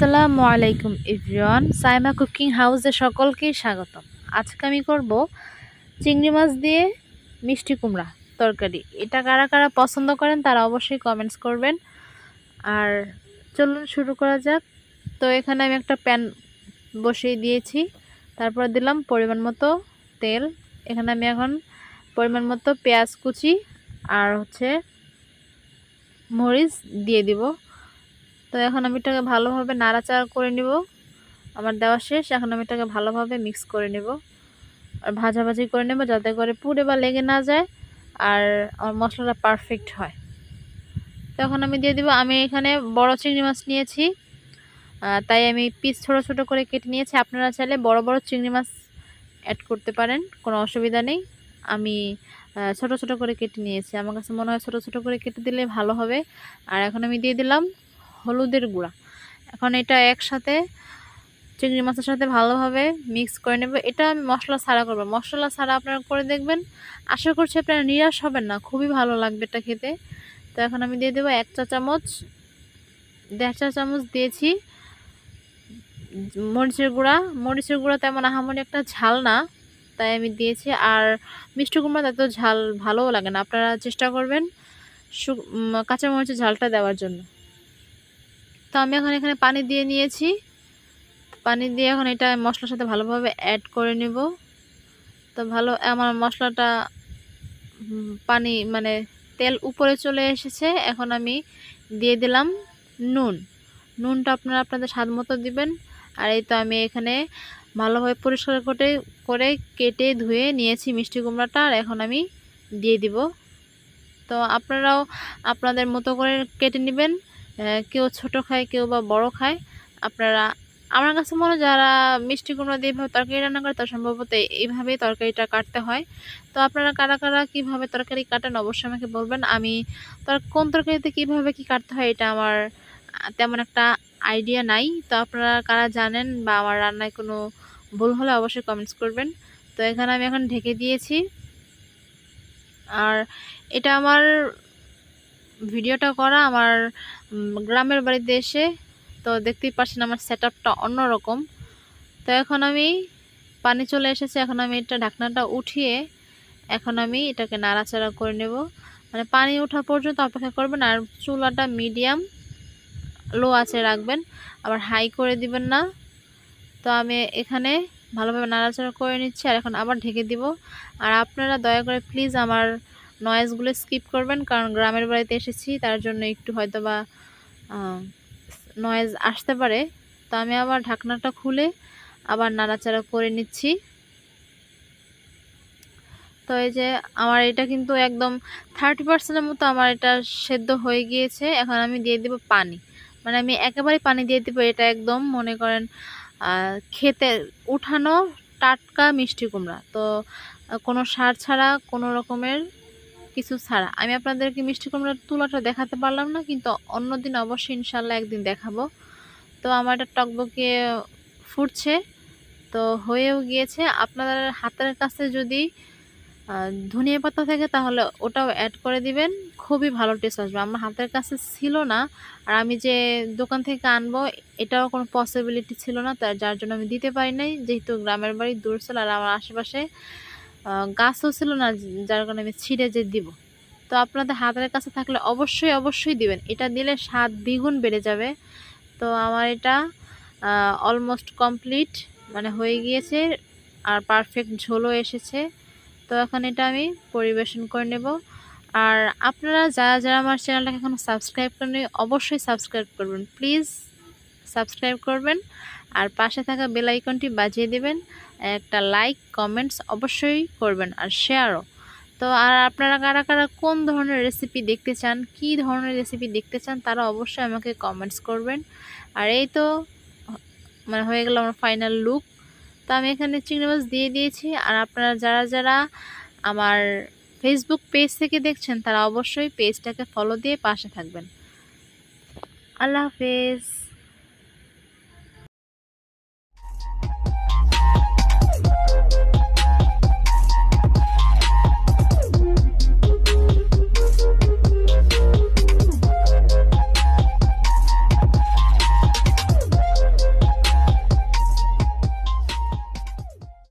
আসসালামু আলাইকুম everyone Saima cooking হাউসে সকলকেই স্বাগতম। আজকে আমি করব চিংড়ি মাছ দিয়ে মিষ্টি কুমড়া তরকারি। এটা কারা কারা পছন্দ করেন তারা অবশ্যই কমেন্টস করবেন। আর চলুন শুরু করা যাক। তো এখানে আমি একটা প্যান বসিয়ে দিয়েছি। তারপর দিলাম পরিমাণ মতো তেল। এখানে আমি এখন পরিমাণ মতো পেঁয়াজ কুচি আর হচ্ছে মরিচ দিয়ে দিব। তো এখন আমি এটাকে ভালোভাবে নাড়াচাড়া করে নিব। আমার দেওয়া শেষ, এখন আমি এটাকে ভালোভাবে মিক্স করে নেব। আর ভাজাভাজি করে নেব যাতে করে পুড়ে বা লেগে না যায় আর আমার মশলাটা পারফেক্ট হয়। তো এখন আমি দিয়ে দিব, আমি এখানে বড় চিংড়ি মাছ নিয়েছি। তাই আমি পিস ছোট ছোট করে কেটে নিয়েছি। আপনারা চাইলে বড় বড় চিংড়ি মাছ অ্যাড করতে পারেন, কোনো অসুবিধা নেই। আমি ছোট ছোট করে কেটে নিয়েছি। আমার কাছে মনে হয় ছোট ছোট করে কেটে দিলে ভালো হবে। আর এখন আমি দিয়ে দিলাম হলুদের গুঁড়া। এখন এটা একসাথে চিংড়ি মাছের সাথে ভালোভাবে মিক্স করে নেব। এটা আমি মশলা ছাড়া করব। মশলা ছাড়া আপনারা করে দেখবেন। আশা করছি আপনারা নিরাশ হবেন না। খুবই ভালো লাগবে এটা খেতে। তো এখন আমি দিয়ে দেবো এক চা চামচ, দেড় চা চামচ দিয়েছি মরিচের গুঁড়া। মরিচের গুঁড়া তেমন আহামরি একটা ঝাল না, তাই আমি দিয়েছি। আর মিষ্টি কুমড়া তত ঝাল ভালোও লাগে না। আপনারা চেষ্টা করবেন কাঁচা মরিচের ঝালটা দেওয়ার জন্য। তো আমি এখন এখানে পানি দিয়ে নিয়েছি। পানি দিয়ে এখন এটা মশলার সাথে ভালোভাবে অ্যাড করে নেব। তো ভালো, আমার মশলাটা পানি মানে তেল উপরে চলে এসেছে। এখন আমি দিয়ে দিলাম নুন। নুনটা আপনারা আপনাদের স্বাদ মতো দিবেন। আর এই তো আমি এখানে ভালোভাবে পরিষ্কার করে করে কেটে ধুয়ে নিয়েছি মিষ্টি কুমড়াটা। আর এখন আমি দিয়ে দিব। তো আপনারাও আপনাদের মতো করে কেটে নেবেন। কেউ ছোট খায়, কেউ বা বড় খায়। আপনারা, আমার কাছে মনে হয় যারা মিষ্টি কুমড়া দিয়ে এইভাবে তরকারি রান্না করে, তার সম্ভবত এইভাবেই তরকারিটা কাটতে হয়। তো আপনারা কারা কারা কীভাবে তরকারি কাটেন অবশ্যই আমাকে বলবেন। আমি কোন তরকারিতে কীভাবে কি কাটতে হয় এটা আমার তেমন একটা আইডিয়া নাই। তো আপনারা কারা জানেন বা আমার রান্নায় কোনো ভুল হলে অবশ্যই কমেন্টস করবেন। তো এখানে আমি এখন ঢেকে দিয়েছি। আর এটা আমার ভিডিওটা করা, আমার গ্রামের বাড়িতে এসে তো দেখতেই পাচ্ছেন আমার সেট আপটা অন্যরকম। তো এখন আমি পানি চলে এসেছে, এখন আমি এটা ঢাকনাটা উঠিয়ে এখন আমি এটাকে নাড়াচাড়া করে নেব। মানে পানি ওঠা পর্যন্ত অপেক্ষা করবেন আর চুলাটা মিডিয়াম লো আছে রাখবেন, আবার হাই করে দিবেন না। তো আমি এখানে ভালোভাবে নাড়াচাড়া করে নিচ্ছি আর এখন আবার ঢেকে দিব। আর আপনারা দয়া করে প্লিজ আমার নয়েজগুলো স্কিপ করবেন, কারণ গ্রামের বাড়িতে এসেছি, তার জন্য একটু হয়তো বা নয়েজ আসতে পারে। তো আমি আবার ঢাকনাটা খুলে আবার নাড়াচাড়া করে নিচ্ছি। তো এই যে আমার এটা কিন্তু একদম থার্টি পার্সেন্টের মতো আমার এটা সেদ্ধ হয়ে গিয়েছে। এখন আমি দিয়ে দেব পানি। মানে আমি একেবারে পানি দিয়ে দেবো, এটা একদম মনে করেন খেতে উঠানো টাটকা মিষ্টি কুমড়া। তো, কোনো সার ছাড়া কোনো রকমের কিছু ছাড়া। আমি আপনাদেরকে মিষ্টি কুমড়ার তুলাটা দেখাতে পারলাম না, কিন্তু অন্যদিন অবশ্যই ইনশাল্লাহ একদিন দেখাবো। তো আমার এটা টকবকে ফুটছে, তো হয়েও গিয়েছে। আপনাদের হাতের কাছে যদি ধনিয়া পাতা থাকে তাহলে ওটাও অ্যাড করে দিবেন। খুবই ভালো টেস্ট আসবে। আমার হাতের কাছে ছিল না, আর আমি যে দোকান থেকে আনব, এটাও কোনো পসিবিলিটি ছিল না, তার, যার জন্য আমি দিতে পারি নাই। যেহেতু গ্রামের বাড়ি দূর ছিল আর আমার আশেপাশে গাছও ছিল না, যার কারণে আমি ছিঁড়ে যে দিব। তো আপনাদের হাতের কাছে থাকলে অবশ্যই অবশ্যই দিবেন। এটা দিলে স্বাদ দ্বিগুণ বেড়ে যাবে। তো আমার এটা অলমোস্ট কমপ্লিট মানে হয়ে গিয়েছে আর পারফেক্ট ঝোলও এসেছে। তো এখন এটা আমি পরিবেশন করে নেব। আর আপনারা যারা যারা আমার চ্যানেলটাকে এখনও সাবস্ক্রাইব করেন অবশ্যই সাবস্ক্রাইব করবেন। প্লিজ সাবস্ক্রাইব করবেন। আর পাশে থাকা বেল আইকনটি বাজিয়ে দেবেন, একটা লাইক কমেন্টস অবশ্যই করবেন আর শেয়ারও তো আর আপনারা কারা কারা কোন ধরনের রেসিপি দেখতে চান, কি ধরনের রেসিপি দেখতে চান, তারা অবশ্যই আমাকে কমেন্টস করবেন। আর এই তো মানে হয়ে গেল আমার ফাইনাল লুক তো আমি এখানে চিংড়ি মাছ দিয়ে দিয়েছি আর আপনারা যারা যারা আমার ফেসবুক পেজ থেকে দেখছেন, তারা অবশ্যই পেজটাকে ফলো দিয়ে পাশে থাকবেন। আল্লাহ হাফেজ।